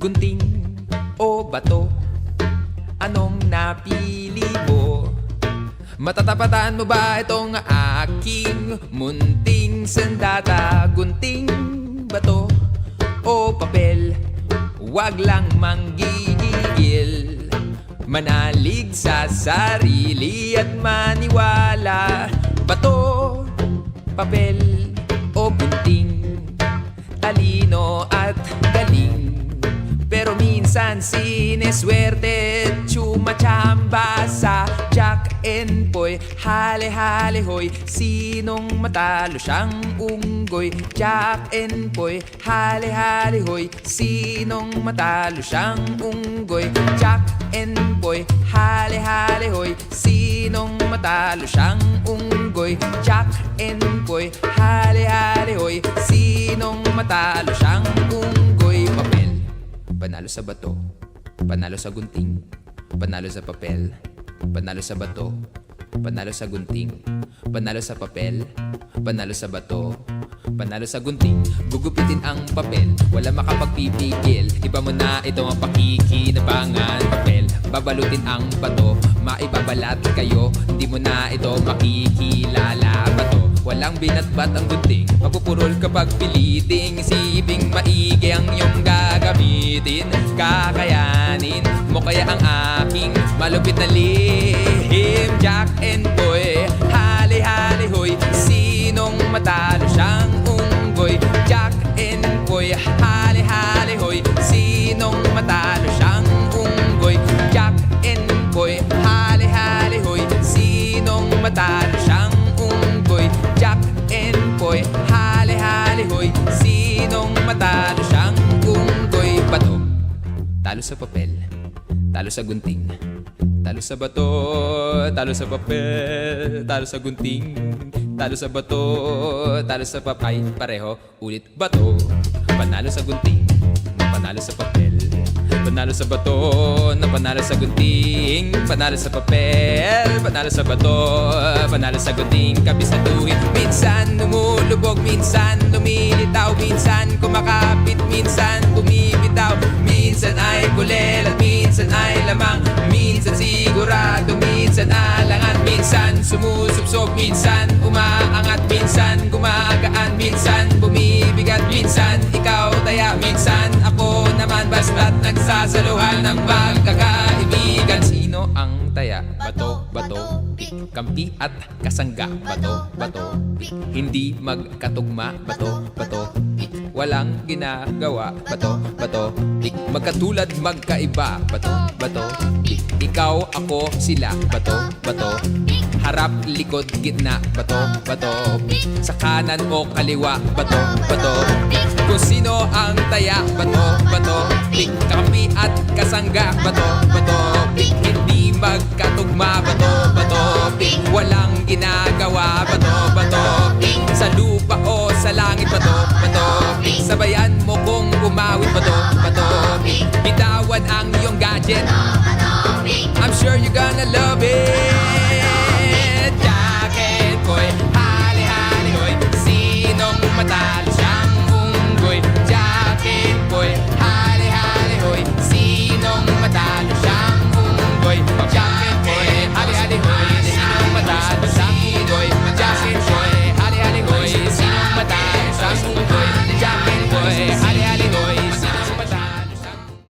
Gunting o bato Anong napili mo? Matatapatan mo ba itong aking munting sandata? Gunting bato o papel? Huwag lang manggigigil Manalig sa sarili at maniwala Bato, papel minsan sineswerte Chumachamba sa Jack and Poy Hale-hale hoy. Sinong matalo? Siyang unggoy. Jack and Poy Hale-hale hoy. Sinong matalo? Siyang unggoy. Jack and Poy Hale-hale hoy. Sinong matalo? Siyang unggoy. Jack and Poy Hale-hale hoy. Sinong matalo? Siyang Sa bato. Panalo sa gunting. Panalo sa papel. Panalo sa bato. Panalo sa gunting. Panalo sa papel. Panalo sa bato. Panalo sa gunting. Gugupitin ang papel. Wala makapagpipigil. Iba mo na ito ang pakikinabangan? Papel. Babalutin ang bato. Maibabalat kayo. Hindi mo na ito makikilala. Bato. Walang binatbat ang gunting. Mapupurol kapag piliting. Isiping maigi ang iyong gagamitin Kakayanin mo kaya ang aking malupit na lihim? Jack and Boy Hali-hali hoy. Sinong matalo? Siyang unggoy. Jack and Boy Hali-hali hoy. Sinong matalo? Siyang unggoy. Jack and Boy Hali-hali hoy. Sinong matalo? Siyang unggoy. Jack and Boy Hali-hali hoy. Sinong matalo Talo sa papel Talo sa gunting Talo sa bato Talo sa papel Talo sa gunting Talo sa bato Talo sa papay Pareho Ulit bato Panalo sa gunting Panalo sa papel. Panalo sa bato na panalo sa gunting Panalo sa papel Panalo sa bato Panalo sa gunting. Kabisaduhin Minsan lumulubog Minsan lumilitaw Minsan kumakapit Minsan bumibitaw Kulel At minsan ay lamang. Minsan sigurado Minsan alangan. Minsan sumusubsob Minsan umaangat. Minsan gumagaan Minsan bumibigat. Minsan ikaw taya Minsan ako naman. Basta't nagsasaluhan ng pagkakaibigan Sino ang taya? Bato, Kampi at kasangga. Bato, bato, pik. Hindi magkatugma. Bato, bato, pik. Walang ginagawa. Bato, bato, pik. Magkatulad, magkaiba. Bato, bato, pik. Ikaw, ako, sila. Bato, bato, pik. Harap, likod, gitna. Bato, bato, pik. Sa kanan o kaliwa. Bato, bato, pik. Kung sino ang taya. Bato, bato, pik. Kampi at kasangga. Bato, bato, pik pik